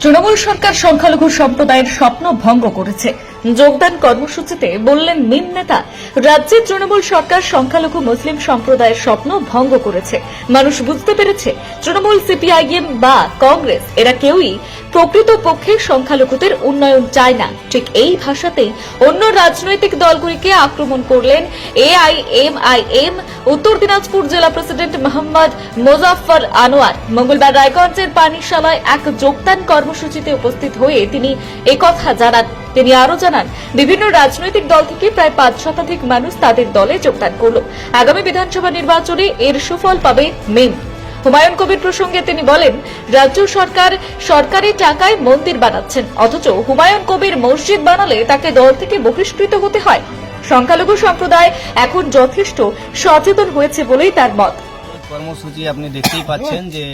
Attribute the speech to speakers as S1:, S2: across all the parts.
S1: তৃণমূল সরকার সংখ্যালঘু সম্প্রদায়ের স্বপ্ন ভঙ্গ করেছে। যোগদান কর্মসূচিতে বললেন মিম নেতা, রাজ্যের তৃণমূল সরকার সংখ্যালঘু মুসলিম সম্প্রদায়ের স্বপ্ন ভঙ্গ করেছে। মানুষ বুঝতে পেরেছে, তৃণমূল সিপিআইএম বা কংগ্রেস, এরা কেউই প্রকৃত পক্ষে সংখ্যালঘুদের উন্নয়ন চায় না। ঠিক এই ভাষাতেই অন্য রাজনৈতিক দলগুলিকে আক্রমণ করলেন এআইএমআইএম, উত্তর দিনাজপুর জেলা প্রেসিডেন্ট মোহাম্মদ মোজাফফর আনোয়ার। মঙ্গলবার রায়গঞ্জের পানিশালায় এক যোগদান কর্মসূচিতে উপস্থিত হয়ে তিনি একথা জানান। তিনি আরও জানান, বিভিন্ন রাজনৈতিক দল থেকে প্রায় পাঁচ শতাধিক মানুষ তাদের দলে যোগদান করল। আগামী বিধানসভা নির্বাচনে এর সুফল পাবে মেম হুমায়ুন কবির প্রসঙ্গে তিনি বলেন, রাজ্য সরকার সরকারি টাকায় মন্দির বানাচ্ছেন, অথচ হুমায়ুন কবির মসজিদ বানালে তাকে দল থেকে বহিষ্কৃত হতে হয়। সংখ্যালঘু সম্প্রদায় এখন যথেষ্ট সচেতন হয়েছে বলেই তার মত।
S2: কর্মসূচি আপনি দেখতেই পাচ্ছেন যে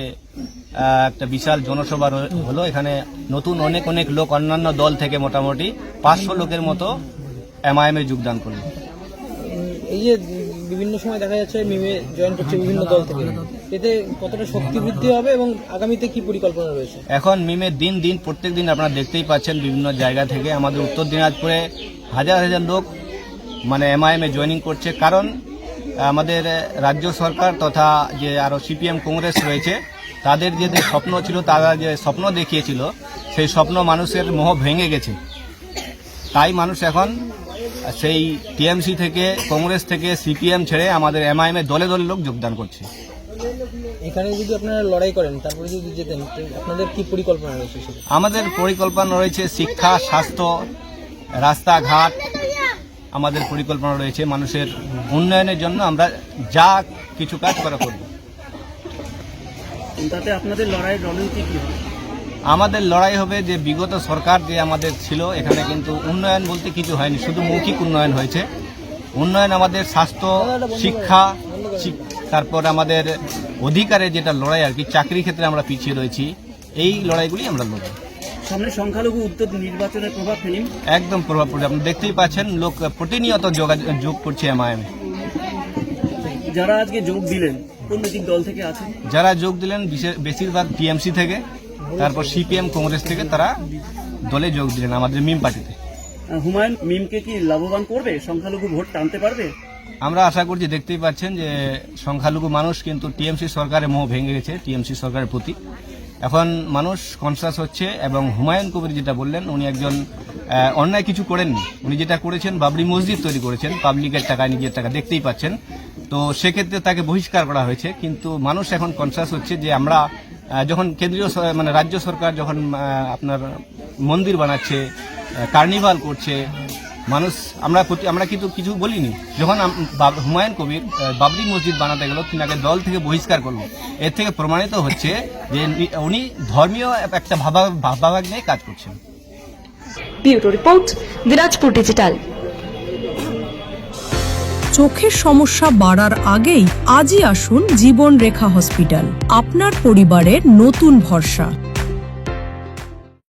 S2: একটা বিশাল জনসভা হলো। এখানে নতুন অনেক অনেক লোক অন্যান্য দল থেকে মোটামুটি পাঁচশো লোকের মতো এমআইএম এ যোগদান করল
S3: এই যে বিভিন্ন সময় দেখা যাচ্ছে মিমে জয়েন করছে বিভিন্ন দল থেকে। এতে কতটা শক্তি বৃদ্ধি হবে এবং আগামীতে কি পরিকল্পনা রয়েছে?
S2: এখন মিমের দিন দিন প্রত্যেক দিন আপনারা দেখতেই পাচ্ছেন বিভিন্ন জায়গা থেকে। আমাদের উত্তর দিনাজপুরে হাজার হাজার লোক মানে এমআইএম এ জয়েনিং করছে। কারণ আমাদের রাজ্য সরকার তথা যে আরও সিপিএম কংগ্রেস রয়েছে তাদের যে যে স্বপ্ন ছিল তারা যে স্বপ্ন দেখিয়েছিল সেই স্বপ্ন মানুষের মোহ ভেঙে গেছে। তাই মানুষ এখন সেই টিএমসি থেকে কংগ্রেস থেকে সিপিএম ছেড়ে আমাদের এমআইএম এ দলে দলে লোক যোগদান করছে।
S3: এখানে যদি আপনারা লড়াই করেন তারপরে যদি যেতেন আপনাদের কি পরিকল্পনা রয়েছে
S2: আমাদের পরিকল্পনা রয়েছে শিক্ষা স্বাস্থ্য রাস্তাঘাট আমাদের পরিকল্পনা রয়েছে মানুষের উন্নয়নের জন্য আমরা যা কিছু কাজ করা করব।
S4: তাতে আপনাদের লড়াইয়ের রণনীতি কি হবে?
S2: আমাদের লড়াই হবে যে বিগত সরকার যে আমাদের ছিল এখানে কিন্তু উন্নয়ন বলতে কিছু হয়নি শুধু মৌখিক উন্নয়ন হয়েছে। উন্নয়ন আমাদের স্বাস্থ্য শিক্ষা তারপর আমাদের অধিকারে যেটা লড়াই আর কি চাকরি ক্ষেত্রে আমরা পিছিয়ে রয়েছি এই লড়াইগুলি আমরা লড়ব।
S4: সামনে সংখ্যালঘু উত্তর নির্বাচনের প্রভাব ফেলিম
S2: একদম প্রভাব পড়ছে আপনি দেখতেই পাচ্ছেন লোক প্রতিনিয়ত যোগাযোগ যোগ করছে এমআইএমে
S4: যারা আজকে যোগ দিলেন কোন দল থেকে আছেন?
S2: যারা যোগ দিলেন বিশে- বেশিরভাগ টিএমসি থেকে তারপর সিপিএম কংগ্রেস থেকে তারা দলে যোগ দিলেন আমাদের মিম পার্টিতে।
S4: হুমায়ুন মিমকে কি লাভবান করবে? সংখ্যালঘু ভোট টানতে পারবে?
S2: আমরা আশা করছি দেখতেই পাচ্ছেন যে সংখ্যালঘু মানুষ কিন্তু টিএমসি সরকারের মোহ ভেঙে গেছে টিএমসি সরকারের প্রতি। এখন মানুষ কনসাস হচ্ছে এবং হুমায়ুন কবির যেটা বললেন, উনি একজন অন্যায় কিছু করেননি। উনি যেটা করেছেন, বাবরি মসজিদ তৈরি করেছেন, পাবলিকের টাকা নিজের টাকা দেখতেই পাচ্ছেন। তো সেক্ষেত্রে তাকে বহিষ্কার করা হয়েছে, কিন্তু মানুষ এখন কনসাস হচ্ছে যে আমরা যখন কেন্দ্রীয় মানে রাজ্য সরকার যখন আপনার মন্দির বানাচ্ছে কার্নিভাল করছে মানুষ আমরা আমরা কিন্তু কিছু বলিনি। যখন আম- হুমায়ুন কবির বাবরি মসজিদ বানাতে গেল তিনাকে দল থেকে বহিষ্কার করল। এর থেকে প্রমাণিত হচ্ছে যে উনি ধর্মীয় একটা ভাবা ভাবাভাগ নিয়ে কাজ করছেন।
S1: Report Dinajpur digital.
S5: চোখের সমস্যা বাড়ার আগেই আজই আসুন জীবন রেখা হসপিটাল। আপনার পরিবারের নতুন ভরসা।